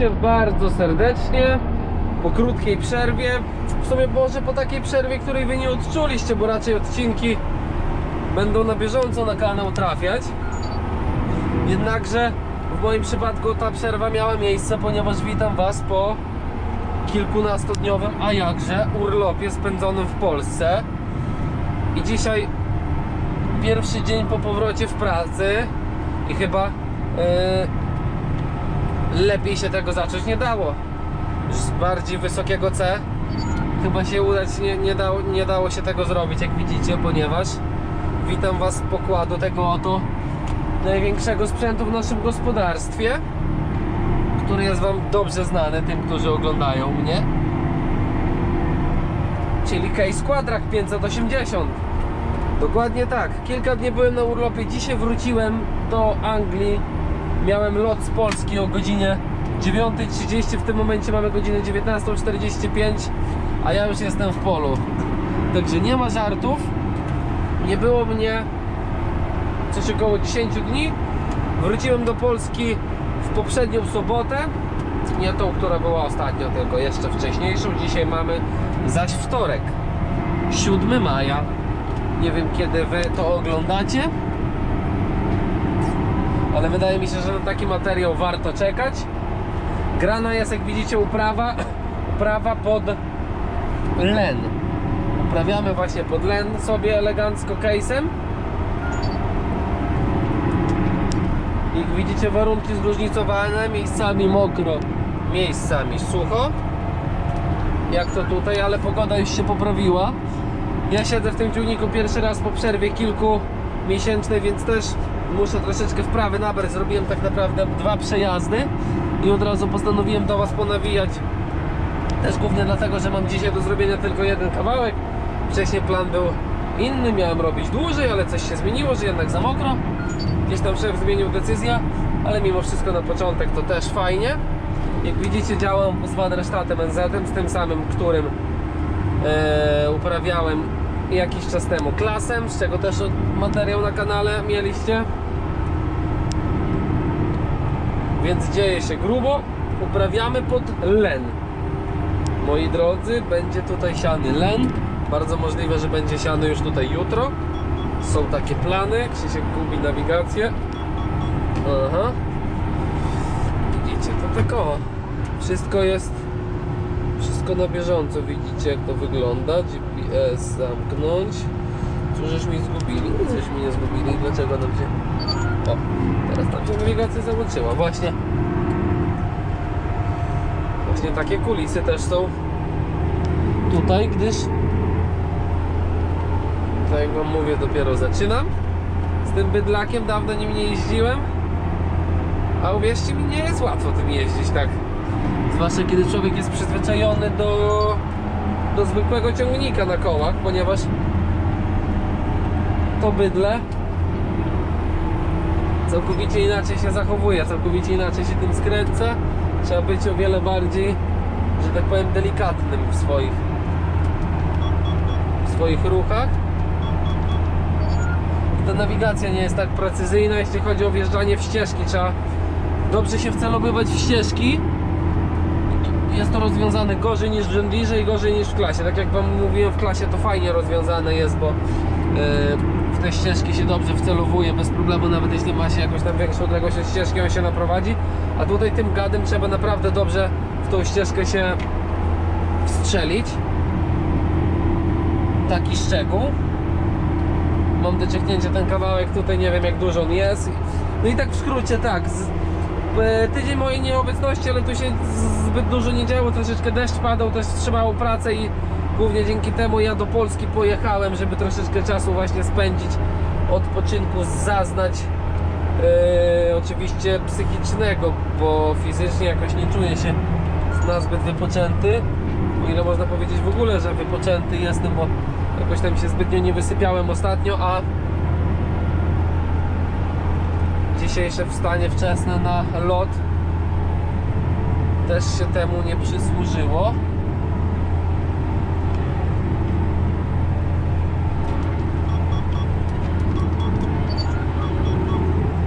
Witajcie bardzo serdecznie po krótkiej przerwie. W sumie może po takiej przerwie, której wy nie odczuliście, bo raczej odcinki będą na bieżąco na kanał trafiać. Jednakże w moim przypadku ta przerwa miała miejsce, ponieważ witam was po kilkunastodniowym, a jakże urlopie spędzonym w Polsce. I dzisiaj pierwszy dzień po powrocie w pracy i chyba yy, lepiej się tego zacząć nie dało. Z bardziej wysokiego C chyba się udać nie, nie, dało, nie dało się tego zrobić, jak widzicie, ponieważ witam Was z pokładu tego oto największego sprzętu w naszym gospodarstwie, który jest Wam dobrze znany, tym, którzy oglądają mnie. Czyli Case Quadrak 580. Dokładnie tak. Kilka dni byłem na urlopie. Dzisiaj wróciłem do Anglii. Miałem lot z Polski o godzinie 9.30. W tym momencie mamy godzinę 19.45, a ja już jestem w polu. Także nie ma żartów. Nie było mnie coś około 10 dni. Wróciłem do Polski w poprzednią sobotę. Nie tą, która była ostatnio, tylko jeszcze wcześniejszą. Dzisiaj mamy zaś wtorek, 7 maja. Nie wiem kiedy wy to oglądacie. Ale wydaje mi się, że na taki materiał warto czekać. Grana jest, jak widzicie, uprawa, uprawa pod len. Uprawiamy właśnie pod len sobie elegancko case'em. Jak widzicie, warunki zróżnicowane, miejscami mokro, miejscami sucho. Jak to tutaj, ale pogoda już się poprawiła. Ja siedzę w tym ciągniku pierwszy raz po przerwie kilkumiesięcznej, więc też muszę troszeczkę wprawy nabrać. Zrobiłem tak naprawdę dwa przejazdy i od razu postanowiłem do Was ponawijać. Też głównie dlatego, że mam dzisiaj do zrobienia tylko jeden kawałek. Wcześniej plan był inny, miałem robić dłużej, ale coś się zmieniło, że jednak za mokro. Gdzieś tam szef zmienił decyzję, ale mimo wszystko na początek to też fajnie. Jak widzicie działam z Wadersztatem NZ, z tym samym, którym e, uprawiałem jakiś czas temu klasem, z czego też materiał na kanale mieliście. Więc dzieje się grubo. Uprawiamy pod len. Moi drodzy, będzie tutaj siany len. Bardzo możliwe, że będzie siany już tutaj jutro. Są takie plany. Krzysiek gubi nawigację. Aha. Widzicie, to tak o. Wszystko jest wszystko na bieżąco. Widzicie jak to wygląda. GPS zamknąć. Tu żeś mi zgubili? Coś mi nie zgubili. Dlaczego nam się... O, teraz nam się nawigacja załączyła. Właśnie. Właśnie takie kulisy też są tutaj, gdyż tak jak wam mówię, dopiero zaczynam z tym bydlakiem, dawno nim nie jeździłem a uwierzcie mi, nie jest łatwo tym jeździć tak zwłaszcza kiedy człowiek jest przyzwyczajony do do zwykłego ciągnika na kołach, ponieważ to bydle całkowicie inaczej się zachowuje, całkowicie inaczej się tym skręca trzeba być o wiele bardziej że tak powiem delikatnym w swoich w swoich ruchach ta nawigacja nie jest tak precyzyjna, jeśli chodzi o wjeżdżanie w ścieżki. Trzeba dobrze się wcelowywać w ścieżki. Jest to rozwiązane gorzej niż w Gendirze i gorzej niż w klasie. Tak jak Wam mówiłem, w klasie to fajnie rozwiązane jest, bo yy, te ścieżki się dobrze wcelowuje bez problemu, nawet jeśli ma się jakąś tam większą odległość od ścieżki, on się naprowadzi. A tutaj tym gadem trzeba naprawdę dobrze w tą ścieżkę się wstrzelić. Taki szczegół mam do cieknięcia ten kawałek tutaj, nie wiem jak dużo on jest. No i tak w skrócie tak, z, e, tydzień mojej nieobecności, ale tu się zbyt dużo nie działo, troszeczkę deszcz padał, też wstrzymało pracę i głównie dzięki temu ja do Polski pojechałem, żeby troszeczkę czasu właśnie spędzić, odpoczynku zaznać. E, oczywiście psychicznego, bo fizycznie jakoś nie czuję się nazbyt wypoczęty. O ile można powiedzieć w ogóle, że wypoczęty jestem, bo jakoś tam się zbytnio nie wysypiałem ostatnio, a dzisiejsze wstanie wczesne na lot też się temu nie przysłużyło.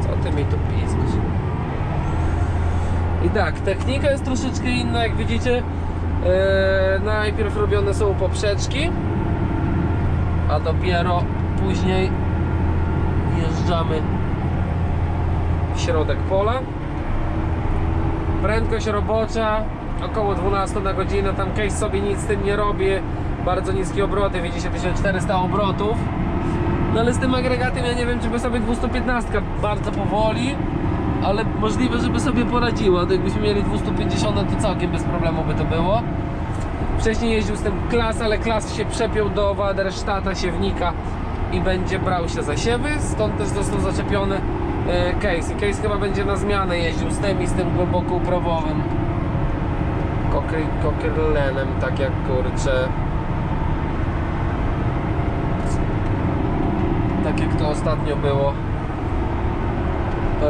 Co ty mi tu piszesz? I tak, technika jest troszeczkę inna, jak widzicie. E, najpierw robione są poprzeczki, a dopiero później wjeżdżamy w środek pola. Prędkość robocza około 12 na godzinę, tam case sobie nic z tym nie robi, bardzo niskie obroty, widzicie 1400 obrotów. No ale z tym agregatem ja nie wiem, czy by sobie 215 bardzo powoli, ale możliwe, żeby sobie poradziła. To jakbyśmy mieli 250, to całkiem bez problemu by to było. Wcześniej jeździł z tym klas, ale klas się przepiął do Waderstata siewnika i będzie brał się za siewy, stąd też został zaczepiony e, case. I case chyba będzie na zmianę jeździł z tym i z tym głęboko uprawowym Coquerlenem, tak jak kurczę. Tak jak to ostatnio było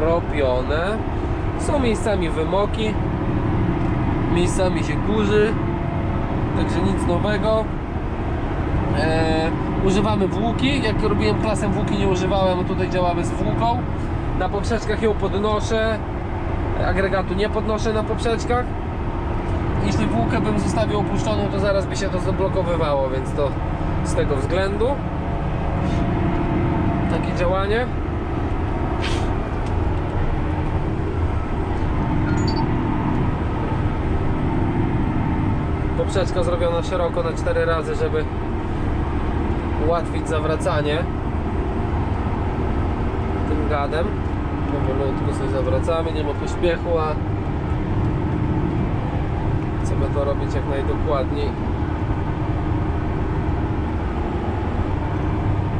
robione. Są miejscami wymoki, miejscami się kurzy, także nic nowego. Eee, używamy włóki, jak robiłem klasę włóki nie używałem, tutaj działamy z włóką. Na poprzeczkach ją podnoszę, agregatu nie podnoszę na poprzeczkach. Jeśli włókę bym zostawił opuszczoną, to zaraz by się to zablokowywało, więc to z tego względu takie działanie. Poprzeczka zrobiona szeroko na 4 razy, żeby ułatwić zawracanie tym gadem. Powolutku sobie zawracamy, nie ma pośpiechu, a chcemy to robić jak najdokładniej.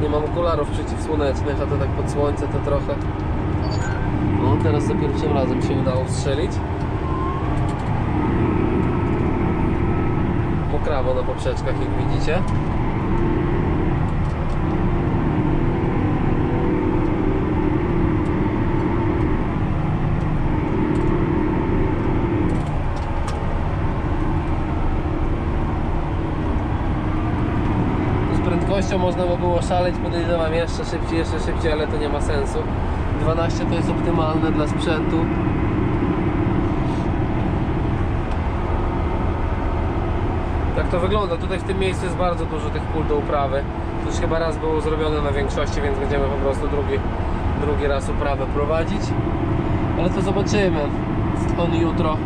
Nie mam okularów przeciwsłonecznych, a to tak pod słońce to trochę. No teraz za pierwszym razem się udało strzelić. Mokrawo na poprzeczkach, jak widzicie. Prędkością można by było szaleć, podejrzewam jeszcze szybciej, jeszcze szybciej, ale to nie ma sensu. 12 to jest optymalne dla sprzętu. To wygląda. Tutaj w tym miejscu jest bardzo dużo tych pól do uprawy. To już chyba raz było zrobione na większości, więc będziemy po prostu drugi, drugi raz uprawę prowadzić. Ale to zobaczymy. On jutro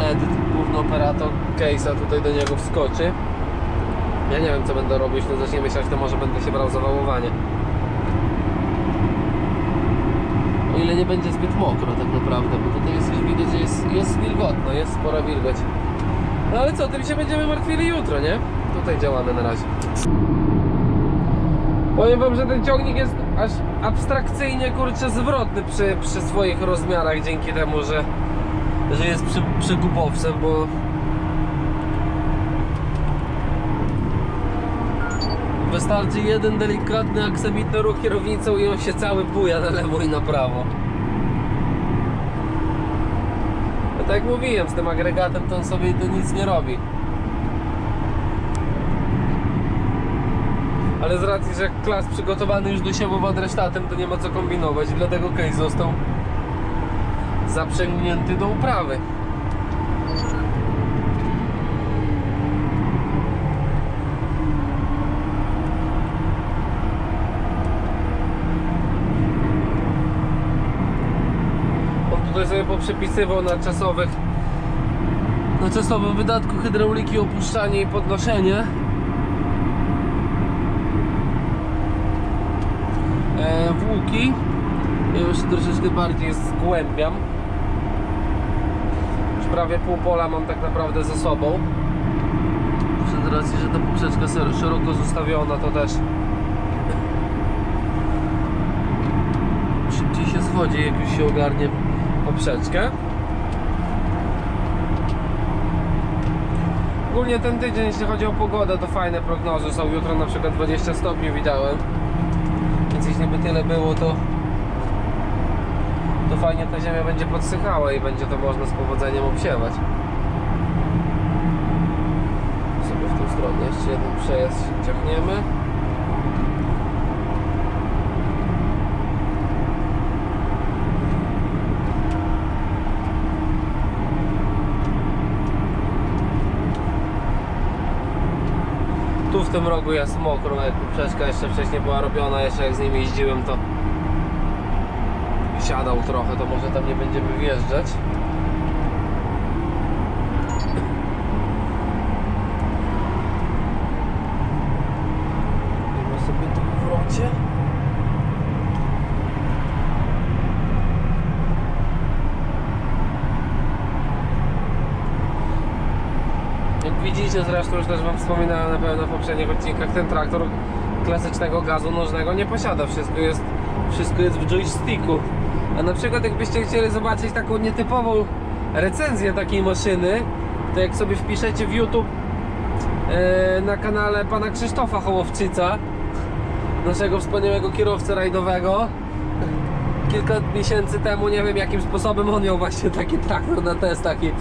Ed, główny operator case'a tutaj do niego wskoczy. Ja nie wiem co będę robił, jeśli zacznie myśleć, to może będę się brał za wałowanie. O ile nie będzie zbyt mokro tak naprawdę, bo tutaj jest widać, że jest, jest wilgotno, jest spora wilgoć. No ale co, tym się będziemy martwili jutro, nie? Tutaj działamy na razie. Powiem wam, że ten ciągnik jest aż abstrakcyjnie kurczę zwrotny przy, przy swoich rozmiarach dzięki temu, że, że jest przy, przygubowcem, bo wystarczy jeden delikatny aksamitny ruch kierownicą i on się cały buja na lewo i na prawo. No tak jak mówiłem, z tym agregatem to on sobie to nic nie robi. Ale z racji, że klas przygotowany już do siewu wadresztatem, to nie ma co kombinować, dlatego case został zaprzęgnięty do uprawy. Sobie poprzepisywał na czasowych na czasowym wydatku hydrauliki opuszczanie i podnoszenie. E, włóki. Ja już troszeczkę bardziej zgłębiam. Już prawie pół pola mam tak naprawdę za sobą. Z racji, że ta poprzeczka szeroko zostawiona to też szybciej się schodzi jak już się ogarnie poprzeczkę Ogólnie ten tydzień, jeśli chodzi o pogodę, to fajne prognozy są. Jutro na przykład 20 stopni widziałem. Więc jeśli by tyle było, to to fajnie ta ziemia będzie podsychała i będzie to można z powodzeniem obsiewać. Sobie w tą stronę jeszcze jeden przejazd ciągniemy. W tym rogu jest mokro, jak poprzeczka jeszcze wcześniej była robiona, jeszcze jak z nim jeździłem to siadał trochę, to może tam nie będziemy wjeżdżać. Robimy sobie tu w wrocie. Jak widzicie zresztą już też wam wspominałem na pewno w poprzednich odcinkach, ten traktor klasycznego gazu nożnego nie posiada. Wszystko jest, wszystko jest w joysticku. A na przykład jakbyście chcieli zobaczyć taką nietypową recenzję takiej maszyny, to jak sobie wpiszecie w YouTube e, na kanale pana Krzysztofa Hołowczyca, naszego wspaniałego kierowcę rajdowego, kilka miesięcy temu, nie wiem jakim sposobem on miał właśnie taki traktor na testach i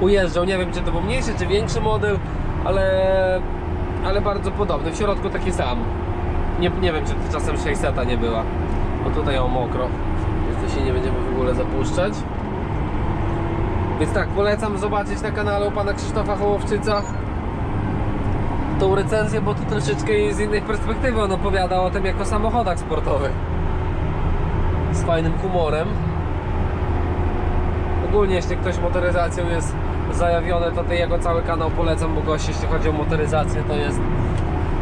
ujeżdżał. Nie wiem czy to był mniejszy czy większy model, ale, ale bardzo podobny. W środku taki sam. Nie, nie wiem czy to czasem 600 nie była. Bo tutaj o mokro. Więc to się nie będziemy w ogóle zapuszczać. Więc tak, polecam zobaczyć na kanale u pana Krzysztofa Hołowczyca tą recenzję, bo to troszeczkę z innej perspektywy on opowiada o tym jako samochodach sportowych fajnym humorem. Ogólnie jeśli ktoś motoryzacją jest zajawiony, to ten jego cały kanał polecam, bo gość jeśli chodzi o motoryzację to jest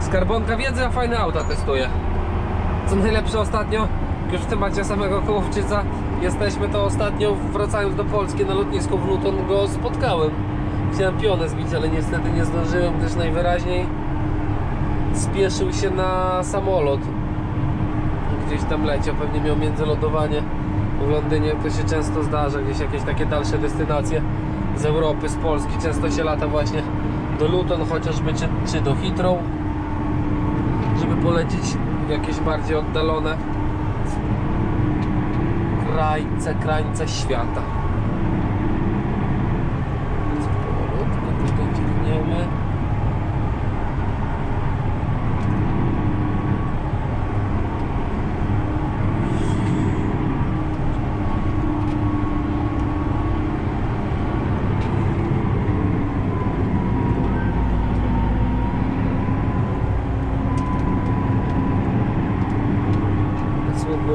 skarbonka wiedzy, a fajne auta testuje. Co najlepsze ostatnio, już w temacie samego Kołowczyca jesteśmy, to ostatnio wracając do Polski na lotnisku w Luton go spotkałem. Chciałem pionę zbić, ale niestety nie zdążyłem, gdyż najwyraźniej spieszył się na samolot gdzieś tam leciał, pewnie miał międzylądowanie w Londynie, to się często zdarza, gdzieś jakieś takie dalsze destynacje z Europy, z Polski, często się lata właśnie do Luton chociażby, czy, czy do Heathrow, żeby polecieć w jakieś bardziej oddalone krańce, krańce świata. Więc powolutku tutaj ciągniemy.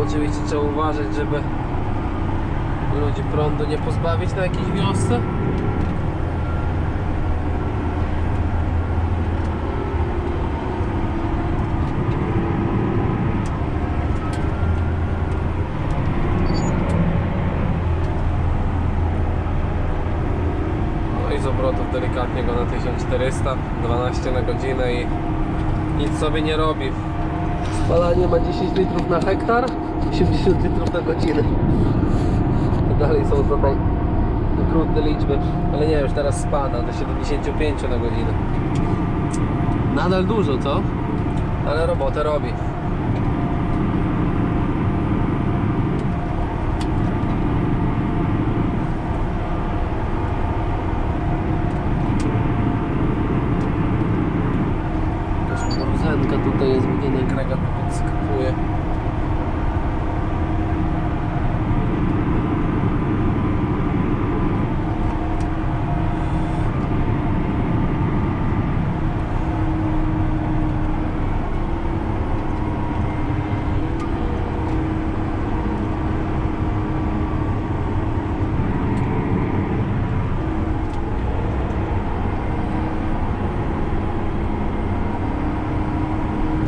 Oczywiście trzeba uważać, żeby ludzi prądu nie pozbawić na jakiejś wiosce. No i obrotów delikatnie go na 1400, 12 na godzinę i nic sobie nie robi. Spalanie ma 10 litrów na hektar, 80 litrów na godzinę. To dalej są tutaj okrutne liczby, ale nie, już teraz spada do 75 na godzinę. Nadal dużo, co? Ale robotę robi. Jakaś mrozenka tutaj jest, gdzie ten agregat podskakuje.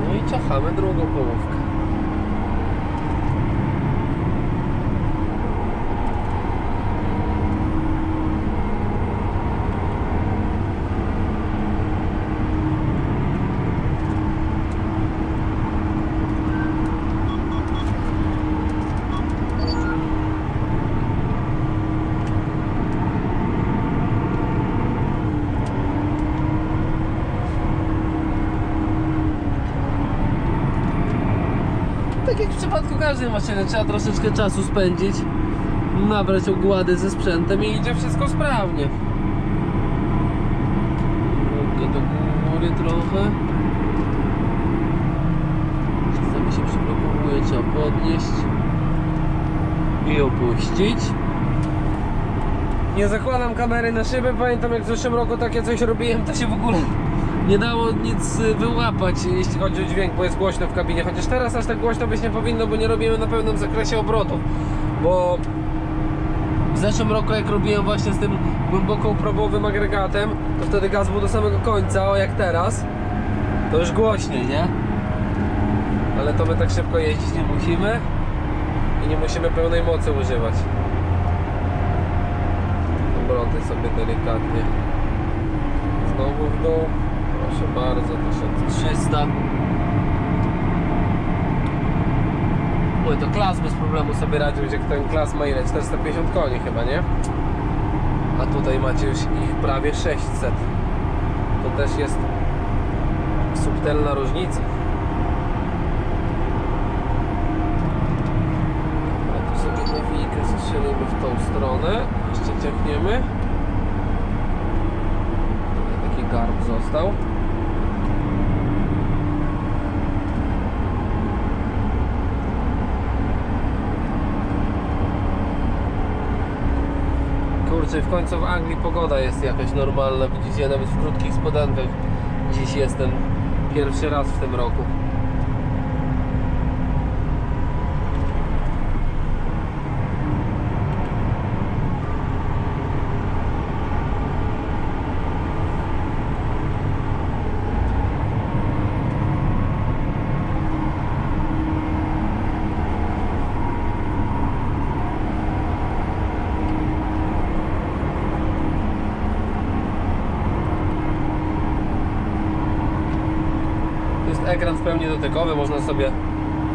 No i ciachamy drugą połówkę. Tak jak w przypadku każdej maszyny, trzeba troszeczkę czasu spędzić, nabrać ogłady ze sprzętem i idzie wszystko sprawnie. Nogę do góry trochę. Czasami się przyblokowuje, trzeba podnieść i opuścić. Nie zakładam kamery na szybę, pamiętam jak w zeszłym roku takie coś robiłem, to się w ogóle nie dało nic y, wyłapać, jeśli chodzi o dźwięk, bo jest głośno w kabinie. Chociaż teraz aż tak głośno być nie powinno, bo nie robimy na pełnym zakresie obrotów. Bo w zeszłym roku, jak robiłem właśnie z tym głęboko probowym agregatem, to wtedy gaz był do samego końca, a jak teraz, to już głośniej, nie? Ale to my tak szybko jeździć nie musimy i nie musimy pełnej mocy używać. Obroty sobie delikatnie. Znowu w dół. Proszę bardzo, 1300. Oj, to klas bez problemu sobie radził, gdzie ten klas ma ile? 450 koni chyba, nie? A tutaj macie już ich prawie 600. To też jest subtelna różnica. A tu sobie nawijkę strzelimy w tą stronę. Jeszcze. Tutaj taki garb został. Kurczę, w końcu w Anglii pogoda jest jakaś normalna. Widzicie, nawet w krótkich spodenkach dziś jestem pierwszy raz w tym roku. Ekran w pełni dotykowy, można sobie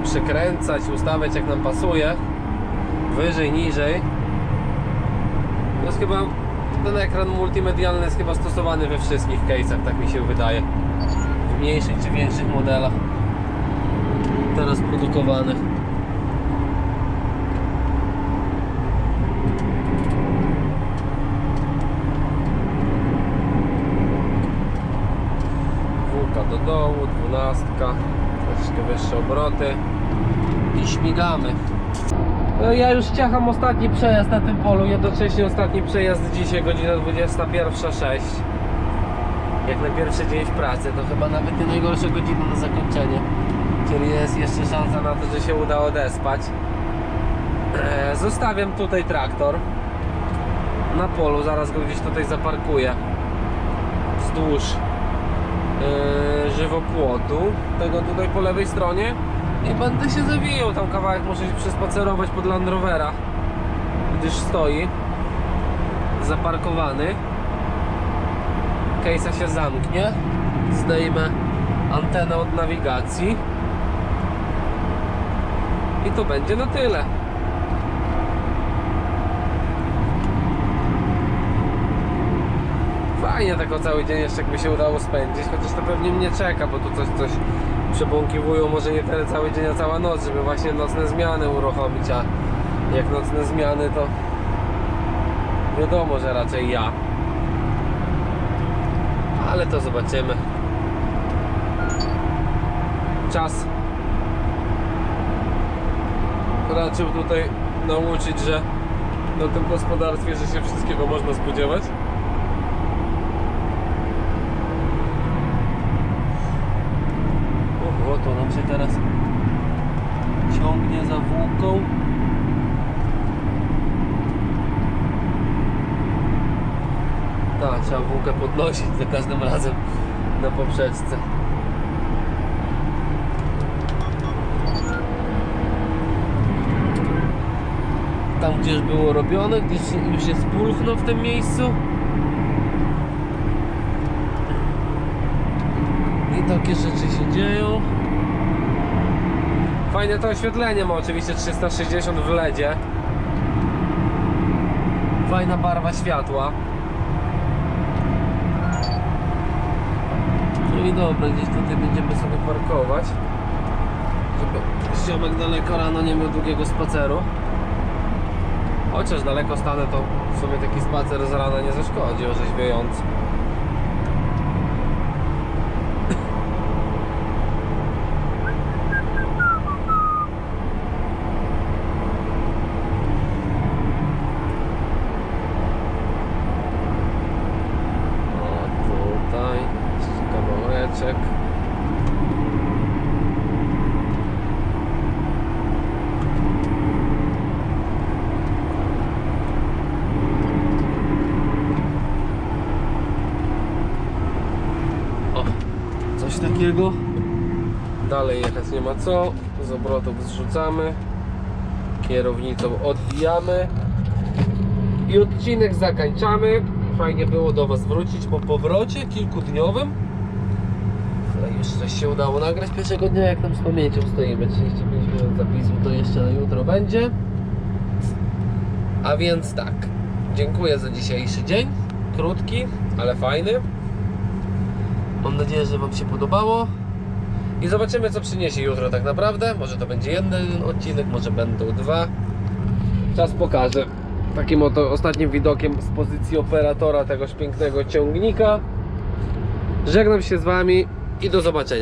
przekręcać, ustawiać jak nam pasuje. Wyżej, niżej. To jest chyba, ten ekran multimedialny jest chyba stosowany we wszystkich case'ach, tak mi się wydaje. W mniejszych czy większych modelach. Teraz produkowanych. Do dołu, dwunastka, troszeczkę wyższe obroty i śmigamy. No, ja już ciacham ostatni przejazd na tym polu, jednocześnie ostatni przejazd dzisiaj, godzina 21.06 Jak na pierwszy dzień w pracy, to chyba nawet nie najgorsza godzina na zakończenie. Czyli jest jeszcze szansa na to, że się uda odespać. Eee, Zostawiam tutaj traktor. Na polu, zaraz go gdzieś tutaj zaparkuję. Wzdłuż żywopłotu, tego tutaj po lewej stronie i będę się zawijał tam kawałek, muszę się przespacerować pod Land Rovera, gdyż stoi zaparkowany. Case'a się zamknie, zdejmę antenę od nawigacji i to będzie na tyle. Fajnie tak o cały dzień jeszcze jakby się udało spędzić, chociaż to pewnie mnie czeka, bo tu coś, coś przebąkiwują, może nie tyle cały dzień, a cała noc, żeby właśnie nocne zmiany uruchomić, a jak nocne zmiany to wiadomo, że raczej ja. Ale to zobaczymy. Czas raczył tutaj nauczyć, że na tym gospodarstwie, że się wszystkiego można spodziewać. To nam się teraz ciągnie za włóką. Tak, trzeba włókę podnosić za każdym razem na poprzeczce. Tam gdzieś było robione, gdzieś już jest pulchno w tym miejscu. I takie rzeczy się dzieją. Fajne to oświetlenie ma oczywiście 360 w LEDzie. Fajna barwa światła. No i dobra, gdzieś tutaj będziemy sobie parkować. Żeby ziomek daleko rano nie miał długiego spaceru. Chociaż daleko stanę, to w sumie taki spacer z rana nie zaszkodzi, orzeźwiający. O, tutaj jeszcze kawałek. coś takiego. Dalej co. Z obrotów zrzucamy. Kierownicą odbijamy. I odcinek zakończamy. Fajnie było do Was wrócić po powrocie kilkudniowym. Ale coś się udało nagrać pierwszego dnia, jak tam z pamięcią stoimy. 35 minut zapisu to jeszcze na jutro będzie. A więc tak. Dziękuję za dzisiejszy dzień. Krótki, ale fajny. Mam nadzieję, że Wam się podobało. I zobaczymy, co przyniesie jutro tak naprawdę. Może to będzie jeden odcinek, może będą dwa. Czas pokaże. Takim oto ostatnim widokiem z pozycji operatora tegoż pięknego ciągnika. Żegnam się z Wami i do zobaczenia.